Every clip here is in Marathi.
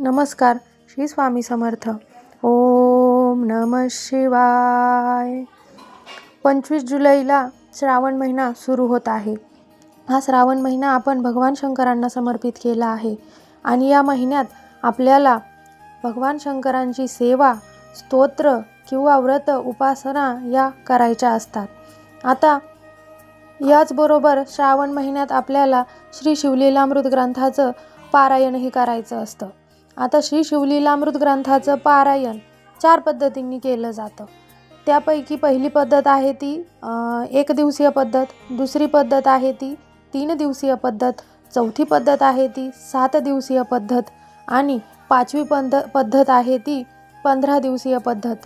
नमस्कार श्री स्वामी समर्थ. ओम नम शिवाय. पंचवीस जुलैला श्रावण महिना सुरू होत आहे. हा श्रावण महिना आपण भगवान शंकरांना समर्पित केला आहे. आणि या महिन्यात आपल्याला भगवान शंकरांची सेवा स्तोत्र किंवा व्रत उपासना या करायच्या असतात. आता याचबरोबर श्रावण महिन्यात आपल्याला श्री शिवलीलामृत ग्रंथाचं पारायणही करायचं असतं. आता श्री शिवलीलामृत ग्रंथाचं पारायण चार पद्धतींनी केलं जातं. त्यापैकी पहिली पद्धत आहे ती एक दिवसीय पद्धत दुसरी पद्धत आहे ती तीन दिवसीय पद्धत चौथी पद्धत आहे ती सात दिवसीय पद्धत आणि पाचवी पद्ध पद्धत आहे ती पंधरा दिवसीय पद्धत.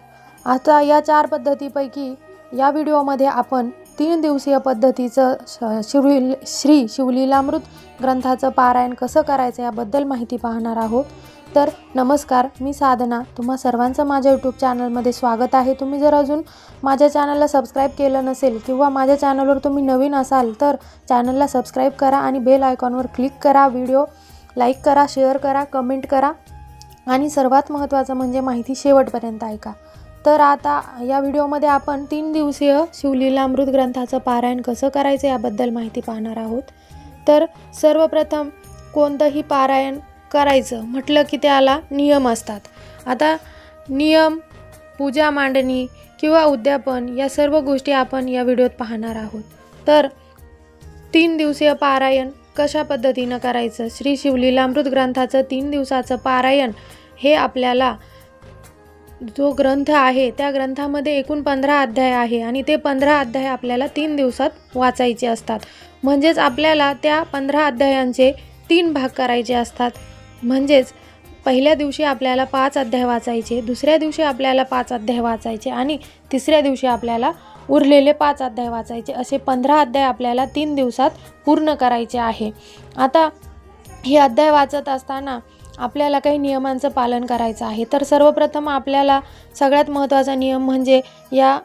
आता या चार पद्धतीपैकी या व्हिडिओमध्ये आपण तीन दिवसीय पद्धतीचं श- शिवली श्री शिवलीलामृत ग्रंथाचं पारायण कसं करायचं याबद्दल माहिती पाहणार आहोत. तर नमस्कार मी साधना. तुम्हा सर्वांचं माझ्या यूट्यूब चॅनलमध्ये स्वागत आहे. तुम्ही जर अजून माझ्या चॅनलला सबस्क्राईब केलं नसेल किंवा माझ्या चॅनलवर तुम्ही नवीन असाल तर चॅनलला सबस्क्राईब करा आणि बेल आयकॉनवर क्लिक करा. व्हिडिओ लाईक करा शेअर करा कमेंट करा. आणि सर्वात महत्त्वाचं म्हणजे माहिती शेवटपर्यंत ऐका. तर आता या व्हिडिओमध्ये आपण तीन दिवसीय शिवलीलामृत ग्रंथाचं पारायण कसं करायचं याबद्दल माहिती पाहणार आहोत. तर सर्वप्रथम कोणतंही पारायण करायचं म्हटलं की त्याला नियम असतात. आता नियम पूजा मांडणी किंवा उद्यापन या सर्व गोष्टी आपण या व्हिडिओत पाहणार आहोत. तर तीन दिवसीय पारायण कशा पद्धतीनं करायचं? श्री शिवलीलामृत ग्रंथाचं तीन दिवसाचं पारायण हे आपल्याला जो ग्रंथ आहे त्या ग्रंथामध्ये एकूण पंधरा अध्याय आहे आणि ते पंधरा अध्याय आपल्याला तीन दिवसात वाचायचे असतात. म्हणजेच आपल्याला त्या पंधरा अध्यायांचे तीन भाग करायचे असतात. म्हणजेच पहिल्या दिवशी आपल्याला पाच अध्याय वाचायचे दुसऱ्या दिवशी आपल्याला पाच अध्याय वाचायचे आणि तिसऱ्या दिवशी आपल्याला उरलेले पाच अध्याय वाचायचे. असे पंधरा अध्याय आपल्याला तीन दिवसात पूर्ण करायचे आहे. आता हे अध्याय वाचत असताना आपल्याला काही नियमांचं पालन करायचं आहे. तर सर्वप्रथम आपल्याला सगळ्यात महत्त्वाचा नियम म्हणजे या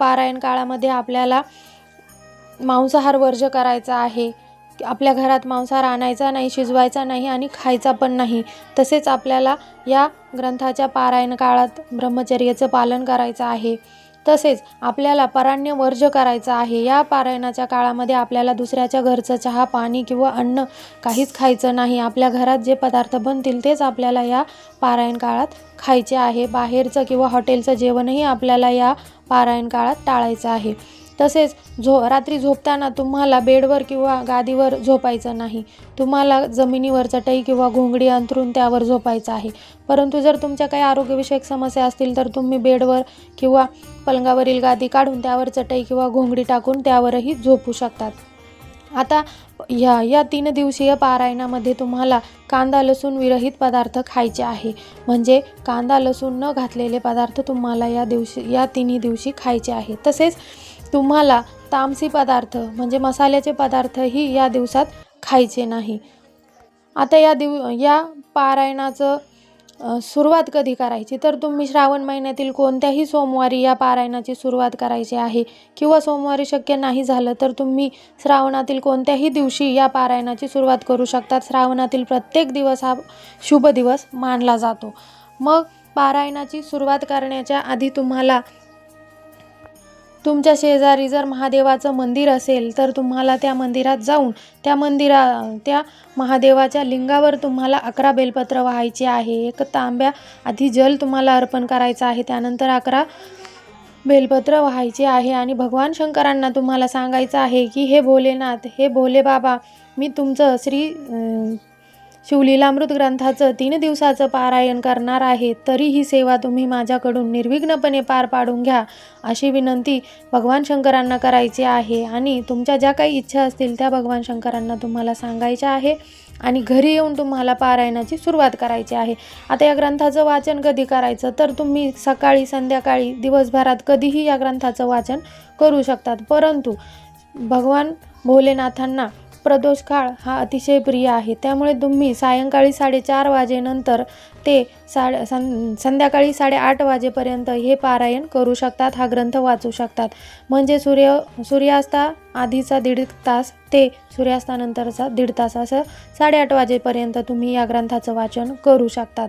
पारायण काळामध्ये आपल्याला मांसाहार वर्ज करायचा आहे. आपल्या घरात मांसाहार आणायचा नाही शिजवायचा नाही आणि खायचा पण नाही. तसेच आपल्याला या ग्रंथाच्या पारायण काळात ब्रह्मचर्याचं पालन करायचं आहे. तसेच आपल्याला पराण्य वर्ज करायचं आहे. या पारायणाच्या काळामध्ये आपल्याला दुसऱ्याच्या घरचं चहा पाणी किंवा अन्न काहीच खायचं नाही. आपल्या घरात जे पदार्थ बनतील तेच आपल्याला या पारायण काळात खायचे आहे. बाहेरचं किंवा हॉटेलचं जेवणही आपल्याला या पारायण काळात टाळायचं आहे. तसेच झो रात्री झोपताना तुम्हाला बेडवर किंवा गादीवर झोपायचं नाही. तुम्हाला जमिनीवर चटई किंवा घोंगडी अंथरून त्यावर झोपायचं आहे. परंतु जर तुमच्या काही आरोग्यविषयक समस्या असतील तर तुम्ही बेडवर किंवा पलंगावरील गादी काढून त्यावर चटई किंवा घोंगडी टाकून त्यावरही झोपू शकतात. आता या या तीन दिवसीय पारायणामध्ये तुम्हाला कांदा लसूण विरहित पदार्थ खायचे आहे. म्हणजे कांदा लसूण न घातलेले पदार्थ तुम्हाला या दिवशी या तिन्ही दिवशी खायचे आहे. तसेच तुम्हाला तामसी पदार्थ म्हणजे मसाल्याचे पदार्थही या दिवसात खायचे नाही. आता या दिव या पारायणाचं सुरुवात कधी करायची? तर तुम्ही श्रावण महिन्यातील कोणत्याही सोमवारी या पारायणाची सुरुवात करायची आहे किंवा सोमवारी शक्य नाही झालं तर तुम्ही श्रावणातील कोणत्याही दिवशी या पारायणाची सुरुवात करू शकतात श्रावणातील प्रत्येक दिवस हा शुभ दिवस मानला जातो. मग पारायणाची सुरुवात करण्याच्या आधी तुम्हाला तुमच्या शेजारी जर महादेवाचं मंदिर असेल तर तुम्हाला त्या मंदिरात जाऊन त्या मंदिरा त्या महादेवाच्या लिंगावर तुम्हाला अकरा बेलपत्र व्हायचे आहे. एक तांब्या आधी जल तुम्हाला अर्पण करायचं आहे त्यानंतर अकरा बेलपत्र व्हायचे आहे. आणि भगवान शंकरांना तुम्हाला सांगायचं आहे की हे भोलेनाथ हे भोले बाबा मी तुमचं श्री शिवलीलामृत ग्रंथाचं तीन दिवसाचं पारायण करणार आहे तरी ही सेवा तुम्ही माझ्याकडून निर्विघ्नपणे पार पाडून घ्या अशी विनंती भगवान शंकरांना करायची आहे. आणि तुमच्या ज्या काही इच्छा असतील त्या भगवान शंकरांना तुम्हाला सांगायच्या आहे आणि घरी येऊन तुम्हाला पारायणाची सुरुवात करायची आहे. आता या ग्रंथाचं वाचन कधी करायचं? तर तुम्ही सकाळी संध्याकाळी दिवसभरात कधीही या ग्रंथाचं वाचन करू शकतात. परंतु भगवान भोलेनाथांना प्रदोष काळ हा अतिशय प्रिय आहे. त्यामुळे तुम्ही सायंकाळी साडेचार वाजेनंतर ते साडे सं संध्याकाळी साडेआठ वाजेपर्यंत हे पारायण करू शकतात हा ग्रंथ वाचू शकतात. म्हणजे सूर्य सूर्यास्ता आधीचा दीड तास ते सूर्यास्तानंतरचा दीड तास असं साडेआठ वाजेपर्यंत तुम्ही या ग्रंथाचं वाचन करू शकतात.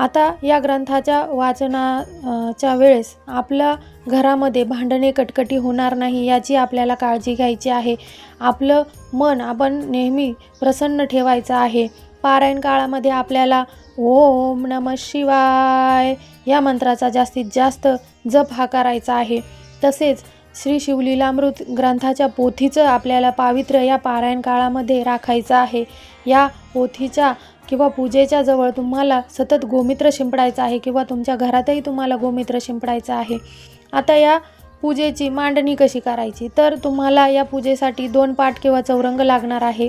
आता या ग्रंथाच्या वाचनाच्या वेळेस आपल्या घरामध्ये भांडणे कटकटी होणार नाही याची आपल्याला काळजी घ्यायची आहे. आपलं मन आपण नेहमी प्रसन्न ठेवायचं आहे. पारायण काळामध्ये आपल्याला ओम नम शिवाय या मंत्राचा जास्तीत जास्त जप हा करायचा आहे. तसेच श्री शिवलीलामृत ग्रंथाच्या पोथीचं आपल्याला पावित्र्य या पारायण काळामध्ये राखायचं आहे. या पोथीच्या किंवा पूजेच्या जवळ तुम्हाला सतत गोमित्र शिंपडायचं आहे किंवा तुमच्या घरातही तुम्हाला गोमित्र शिंपडायचं आहे. आता या पूजेची मांडणी कशी करायची? तर तुम्हाला या पूजेसाठी दोन पाठ किंवा चौरंग लागणार आहे.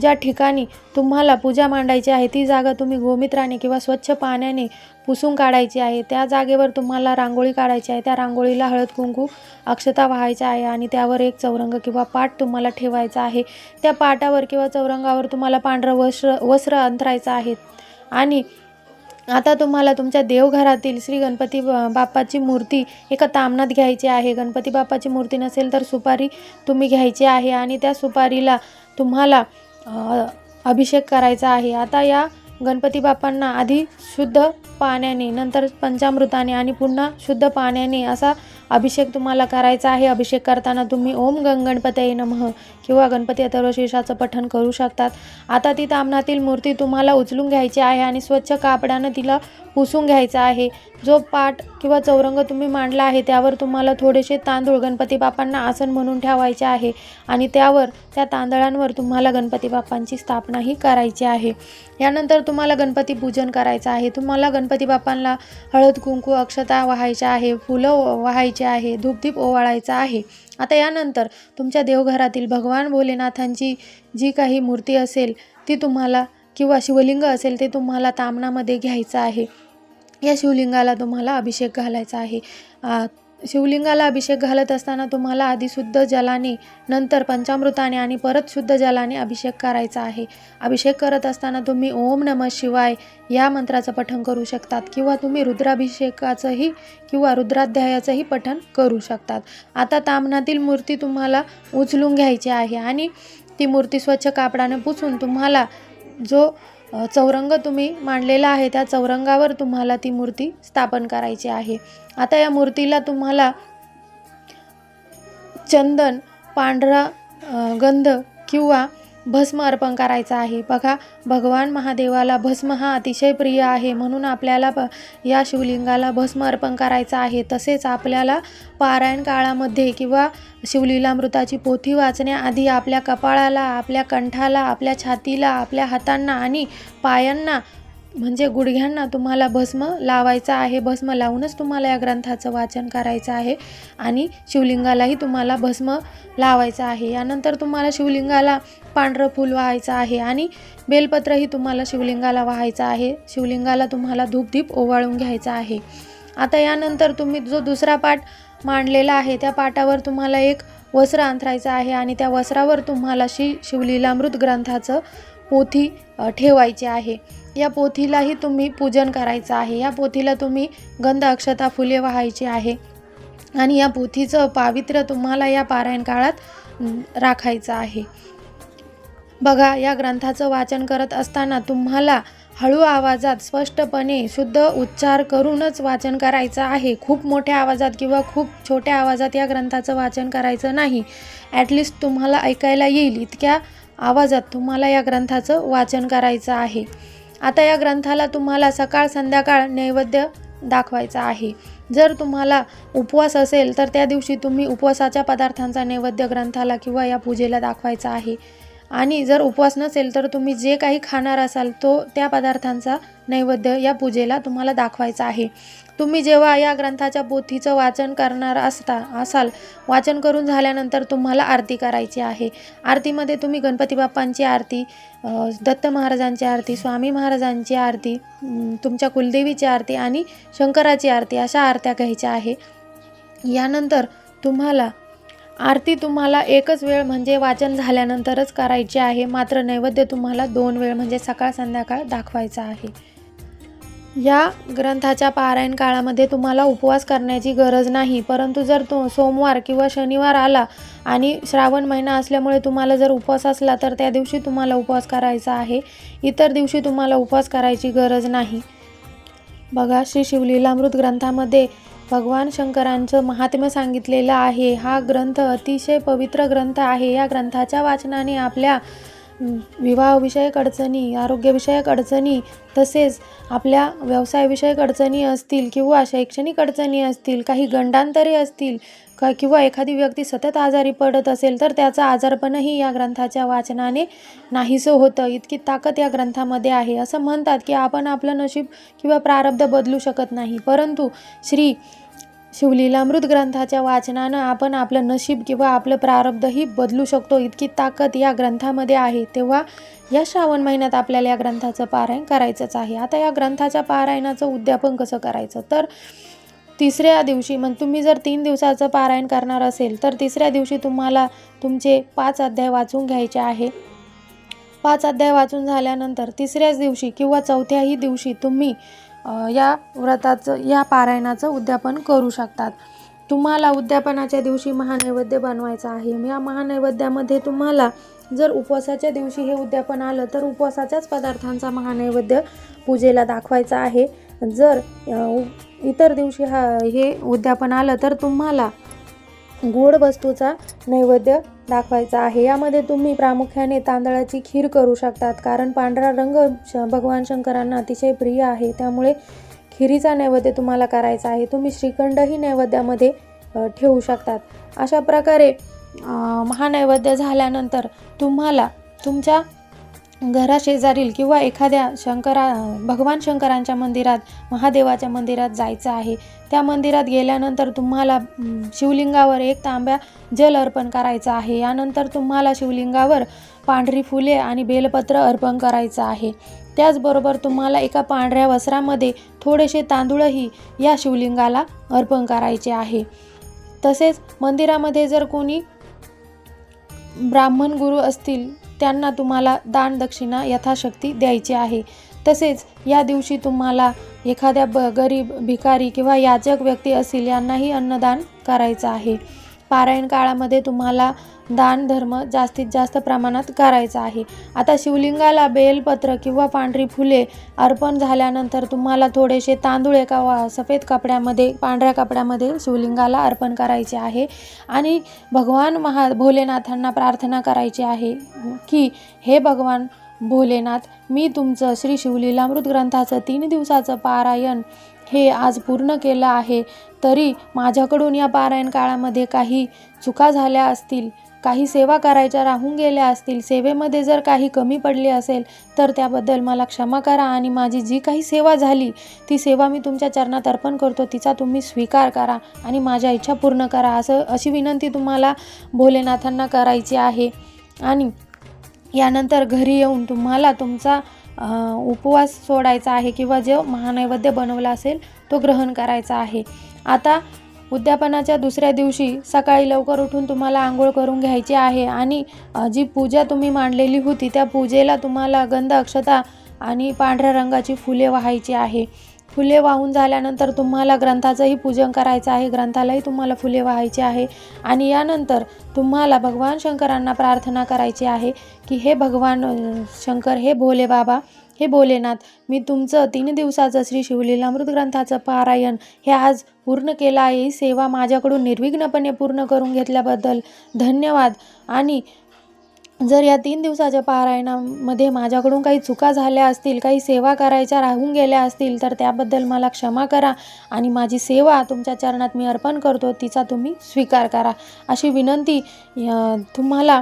ज्या ठिकाणी तुम्हाला पूजा मांडायची आहे ती जागा तुम्ही गोमित्राने किंवा स्वच्छ पाण्याने पुसून काढायची आहे. त्या जागेवर तुम्हाला रांगोळी काढायची आहे. त्या रांगोळीला हळद कुंकू अक्षता व्हायच्या आहे आणि त्यावर एक चौरंग किंवा पाट तुम्हाला ठेवायचा आहे. त्या पाटावर किंवा चौरंगावर तुम्हाला पांढरं वस्त्र वस्त्र अंथरायचं आहे. आणि आता तुम्हाला तुमच्या देवघरातील श्री गणपती बाप्पाची मूर्ती एका तामणात घ्यायची आहे. गणपती बाप्पाची मूर्ती नसेल तर सुपारी तुम्ही घ्यायची आहे आणि त्या सुपारीला तुम्हाला अभिषेक करायचा आहे. आता या गणपती बाप्पांना आधी शुद्ध पाण्याने नंतर पंचामृताने आणि पुन्हा शुद्ध पाण्याने असा अभिषेक तुम्हाला करायचा आहे. अभिषेक करताना तुम्ही ओम गंग गणपतये नमः किंवा गणपती अथर्वशीर्षाचं पठण करू शकतात. आता ती तामणातील मूर्ती तुम्हाला उचलून घ्यायची आहे आणि स्वच्छ कापडानं तिला पुसून घ्यायचा आहे. जो पाट किंवा चौरंग तुम्ही मांडला आहे त्यावर तुम्हाला थोडेसे तांदूळ गणपती बाप्पांना आसन म्हणून ठेवायचे आहे आणि त्यावर त्या तांदळांवर तुम्हाला गणपती बाप्पांची स्थापनाही करायची आहे. यानंतर तुम्हाला गणपती पूजन करायचं आहे. तुम्हाला गणपती बाप्पांना हळद कुंकू अक्षता वाहायच्या आहे. फुलं व्हायचे आहे धूपधीप ओवाळायचा आहे. आता यानंतर तुमच्या देवघरातील भगवान भोलेनाथांची जी काही मूर्ती असेल ती तुम्हाला किंवा शिवलिंग असेल ते तुम्हाला तामणामध्ये घ्यायचं आहे. या शिवलिंगाला तुम्हाला अभिषेक घालायचा आहे. शिवलिंगाला अभिषेक घालत असताना तुम्हाला आधी शुद्ध जलाने नंतर पंचामृताने आणि परत शुद्ध जलाने अभिषेक करायचा आहे. अभिषेक करत असताना तुम्ही ओम नम शिवाय या मंत्राचं पठण करू शकतात किंवा तुम्ही रुद्राभिषेकाचंही किंवा रुद्राध्यायाचंही पठण करू शकतात. आता तामनातील मूर्ती तुम्हाला उचलून घ्यायची आहे आणि ती मूर्ती स्वच्छ कापडाने पुसून तुम्हाला जो चौरंग तुम्ही मांडलेला आहे. त्या चौरंगावर तुम्हाला ती मूर्ती स्थापन करायची आहे. आता या मूर्तीला तुम्हाला चंदन पांढरा गंध किंवा भस्म अर्पण करायचा आहे. बघा भगवान महादेवाला भस्म हा अतिशय प्रिय आहे. म्हणून आपल्याला प या शिवलिंगाला भस्म अर्पण करायचं आहे. तसेच आपल्याला पारायण काळामध्ये किंवा शिवलीलामृताची पोथी वाचण्याआधी आपल्या कपाळाला आपल्या कंठाला आपल्या छातीला आपल्या हातांना आणि पायांना म्हणजे गुडघ्यांना तुम्हाला भस्म लावायचं आहे भस्म लावूनच तुम्हाला या ग्रंथाचं वाचन करायचं आहे आणि शिवलिंगालाही तुम्हाला भस्म लावायचं आहे. यानंतर तुम्हाला शिवलिंगाला पांढरं फूल व्हायचं आहे आणि बेलपत्रही तुम्हाला शिवलिंगाला व्हायचं आहे. शिवलिंगाला तुम्हाला धूपदीप ओवाळून घ्यायचं आहे. आता यानंतर तुम्ही जो दुसरा पाठ मांडलेला आहे त्या पाटावर तुम्हाला एक वस्त्र अंथरायचं आहे आणि त्या वस्त्रावर तुम्हाला शि शिवलीलामृत ग्रंथाचं पोथी ठेवायची आहे. या पोथीलाही तुम्ही पूजन करायचं आहे. या पोथीला तुम्ही गंध अक्षता फुले वाहायची आहे. आणि या पोथीचं पावित्र्य तुम्हाला या पारायण काळात राखायचं आहे. बघा या ग्रंथाचं वाचन करत असताना तुम्हाला हळू आवाजात स्पष्टपणे शुद्ध उच्चार करूनच वाचन करायचं आहे. खूप मोठ्या आवाजात किंवा खूप छोट्या आवाजात या ग्रंथाचं वाचन करायचं नाही. ॲटलिस्ट तुम्हाला ऐकायला येईल इतक्या आवाजात तुम्हाला या ग्रंथाचं वाचन करायचं आहे. आता या ग्रंथाला तुम्हाला सकाळ संध्याकाळ नैवेद्य दाखवायचा आहे. जर तुम्हाला उपवास असेल तर त्या दिवशी तुम्ही उपवासाच्या पदार्थांचा नैवेद्य ग्रंथाला किंवा या पूजेला दाखवायचा आहे. आणि जर उपवास नसेल तर तुम्ही जे काही खाणार असाल तो त्या पदार्थांचा नैवेद्य या पूजेला तुम्हाला दाखवायचा आहे. तुम्ही जेव्हा या ग्रंथाच्या पोथीचं वाचन करणार असता असाल वाचन करून झाल्यानंतर तुम्हाला आरती करायची आहे. आरतीमध्ये तुम्ही गणपती बाप्पांची आरती दत्त महाराजांची आरती स्वामी महाराजांची आरती तुमच्या कुलदेवीची आरती आणि शंकराची आरती अशा आरत्या घ्यायच्या आहे. यानंतर तुम्हाला आरती तुम्हाला एकच वेळ म्हणजे वाचन झाल्यानंतरच करायची आहे. मात्र नैवेद्य तुम्हाला दोन वेळ म्हणजे सकाळ संध्याकाळ दाखवायचा आहे. या ग्रंथाच्या पारायण काळामध्ये तुम्हाला उपवास करण्याची गरज नाही. परंतु जर तो सोमवार किंवा शनिवार आला आणि श्रावण महिना असल्यामुळे तुम्हाला जर उपवास असला तर त्या दिवशी तुम्हाला उपवास करायचा आहे. इतर दिवशी तुम्हाला उपवास करायची गरज नाही. बघा श्री शिवलीलामृत ग्रंथामध्ये भगवान शंकरांचं महात्म्य सांगितलेलं आहे. हा ग्रंथ अतिशय पवित्र ग्रंथ आहे. या ग्रंथाच्या वाचनाने आपल्या विवाहविषयक अडचणी आरोग्यविषयक अडचणी तसेच आपल्या व्यवसायविषयक अडचणी असतील किंवा शैक्षणिक अडचणी असतील काही गंडांतरे असतील का किंवा एखादी व्यक्ती सतत आजारी पडत असेल तर त्याचा आजारपणही या ग्रंथाच्या वाचनाने नाहीसं होतं. इतकी ताकद या ग्रंथामध्ये आहे. असं म्हणतात की आपण आपलं नशीब किंवा प्रारब्ध बदलू शकत नाही. परंतु श्री शिवलीलामृत ग्रंथाच्या वाचनानं आपण आपलं नशीब किंवा आपलं प्रारब्धही बदलू शकतो. इतकी ताकद या ग्रंथामध्ये आहे. तेव्हा या श्रावण महिन्यात आपल्याला या ग्रंथाचं पारायण करायचंच आहे. आता या ग्रंथाच्या पारायणाचं उद्यापन कसं करायचं? तर तिसऱ्या दिवशी मग तुम्ही जर तीन दिवसाचं पारायण करणार असेल तर तिसऱ्या दिवशी तुम्हाला तुमचे पाच अध्याय वाचून घ्यायचे आहे. पाच अध्याय वाचून झाल्यानंतर तिसऱ्याच दिवशी किंवा चौथ्याही दिवशी तुम्ही या व्रताचं या पारायणाचं उद्यापन करू शकतात. तुम्हाला उद्यापनाच्या दिवशी महानैवेद्य बनवायचा आहे. या महानैवेद्यामध्ये तुम्हाला जर उपवासाच्या दिवशी हे उद्यापन आलं तर उपवासाच्याच पदार्थांचा महानैवेद्य पूजेला दाखवायचा आहे. जर उ- इतर दिवशी हा हे उद्यापन आलं तर तुम्हाला गोड वस्तूचा नैवेद्य दाखवायचा आहे. यामध्ये तुम्ही प्रामुख्याने तांदळाची खीर करू शकतात कारण पांढरा रंग श भगवान शंकरांना अतिशय प्रिय आहे. त्यामुळे खिरीचा नैवेद्य तुम्हाला करायचा आहे. तुम्ही श्रीखंडही नैवेद्यामध्ये ठेवू शकतात. अशा प्रकारे महानैवेद्य झाल्यानंतर तुम्हाला तुमच्या घराशेजारील किंवा एखाद्या शंकरा भगवान शंकरांच्या मंदिरात महादेवाच्या मंदिरात जायचं आहे. त्या मंदिरात गेल्यानंतर तुम्हाला शिवलिंगावर एक तांब्या जल अर्पण करायचं आहे. यानंतर तुम्हाला शिवलिंगावर पांढरी फुले आणि बेलपत्र अर्पण करायचं आहे. त्याचबरोबर तुम्हाला एका पांढऱ्या वस्त्रामध्ये थोडेसे तांदूळही या शिवलिंगाला अर्पण करायचे आहे. तसेच मंदिरामध्ये जर कोणी ब्राह्मण गुरु असतील त्यांना तुम्हाला दान दक्षिणा यथाशक्ती द्यायची आहे. तसेच या दिवशी तुम्हाला एखाद्या ब गरीब भिकारी किंवा याचक व्यक्ती असतील यांनाही अन्नदान करायचं आहे. पारायण काळामध्ये तुम्हाला दान धर्म जास्तीत जास्त प्रमाणात करायचा आहे. आता शिवलिंगाला बेलपत्र किंवा पांढरी फुले अर्पण झाल्यानंतर तुम्हाला थोडेसे तांदूळ एका वा सफेद कपड्यामध्ये पांढऱ्या कपड्यामध्ये शिवलिंगाला अर्पण करायचे आहे. आणि भगवान महा भोलेनाथांना प्रार्थना करायची आहे की हे भगवान भोलेनाथ मी तुमचं श्री शिवलीलामृत ग्रंथाचं तीन दिवसाचं पारायण हे आज पूर्ण केलं आहे. तरी माझ्याकडून या पारायण काळामध्ये काही चुका झाल्या असतील. काही सेवा करायच्या राहून गेल्या असतील सेवेमध्ये जर काही कमी पडली असेल तर त्याबद्दल मला क्षमा करा आणि माझी जी काही सेवा झाली ती सेवा मी तुमच्या चरणात अर्पण करतो तिचा तुम्ही स्वीकार करा आणि माझ्या इच्छा पूर्ण करा असं अशी विनंती तुम्हाला भोलेनाथांना करायची आहे. आणि यानंतर घरी येऊन तुम्हाला तुमचा उपवास सोडायचा आहे किंवा जो महानैवेद्य बनवला असेल तो ग्रहण करायचा आहे. आता उद्यापनाच्या दुसऱ्या दिवशी सकाळी लवकर उठून तुम्हाला आंघोळ करून घ्यायची आहे आणि जी पूजा तुम्ही मांडलेली होती त्या पूजेला तुम्हाला गंध अक्षता आणि पांढऱ्या रंगाची फुले वाहायची आहे. फुले वाहून झाल्यानंतर तुम्हाला ग्रंथाचंही पूजन करायचं आहे ग्रंथालाही तुम्हाला फुले वाहायची आहे आणि यानंतर तुम्हाला भगवान शंकरांना प्रार्थना करायची आहे की हे भगवान शंकर हे भोले बाबा हे भोलेनाथ मी तुमचं तीन दिवसाचं श्री शिवलीलामृत ग्रंथाचं पारायण हे आज पूर्ण केलं आहे. ही सेवा माझ्याकडून निर्विघ्नपणे पूर्ण करून घेतल्याबद्दल धन्यवाद. आणि जर या तीन दिवसाच्या पारायणामध्ये माझ्याकडून काही चुका झाल्या असतील काही सेवा करायच्या राहून गेल्या असतील तर त्याबद्दल मला क्षमा करा आणि माझी सेवा तुमच्या चरणात मी अर्पण करतो तिचा तुम्ही स्वीकार करा. अशी विनंती तुम्हाला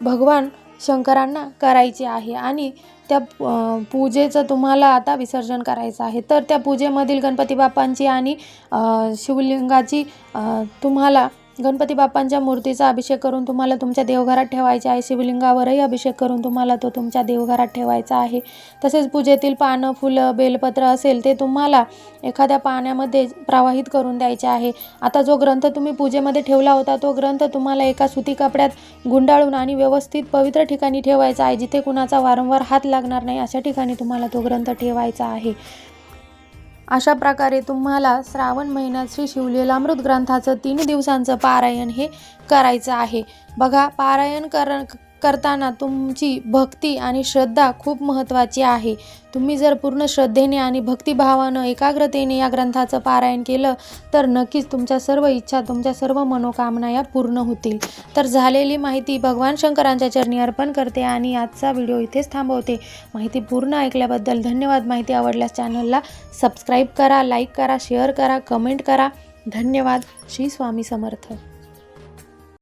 भगवान शंकरांना करायची आहे. आणि त्या पूजेचं तुम्हाला आता विसर्जन करायचं आहे. तर त्या पूजेमधील गणपती बाप्पांची आणि शिवलिंगाची तुम्हाला गणपती बाप्पांच्या मूर्तीचा अभिषेक करून तुम्हाला तुमच्या देवघरात ठेवायचे आहे. शिवलिंगावरही अभिषेक करून तुम्हाला तो तुमच्या देवघरात ठेवायचा आहे. तसेच पूजेतील पानं फुलं बेलपत्र असेल ते तुम्हाला एखाद्या पाण्यामध्ये प्रवाहित करून द्यायचे आहे. आता जो ग्रंथ तुम्ही पूजेमध्ये ठेवला होता तो ग्रंथ तुम्हाला एका सुती कपड्यात गुंडाळून आणि व्यवस्थित पवित्र ठिकाणी ठेवायचा आहे जिथे कुणाचा वारंवार हात लागणार नाही अशा ठिकाणी तुम्हाला तो ग्रंथ ठेवायचा आहे. अशा प्रकारे तुम्हाला श्रावण महिन्यात श्री शिवलीलामृत ग्रंथाचं तीन दिवसांचं पारायण हे करायचं आहे. बघा पारायण कर करताना तुमची भक्ती आणि श्रद्धा खूप महत्त्वाची आहे. तुम्ही जर पूर्ण श्रद्धेने आणि भक्तिभावानं एकाग्रतेने या ग्रंथाचं पारायण केलं तर नक्कीच तुमच्या सर्व इच्छा तुमच्या सर्व मनोकामना या पूर्ण होतील. तर झालेली माहिती भगवान शंकरांच्या चरणी अर्पण करते आणि आजचा व्हिडिओ इथेच थांबवते. माहिती पूर्ण ऐकल्याबद्दल धन्यवाद. माहिती आवडल्यास चॅनलला सबस्क्राईब करा लाईक करा शेअर करा कमेंट करा. धन्यवाद. श्री स्वामी समर्थ.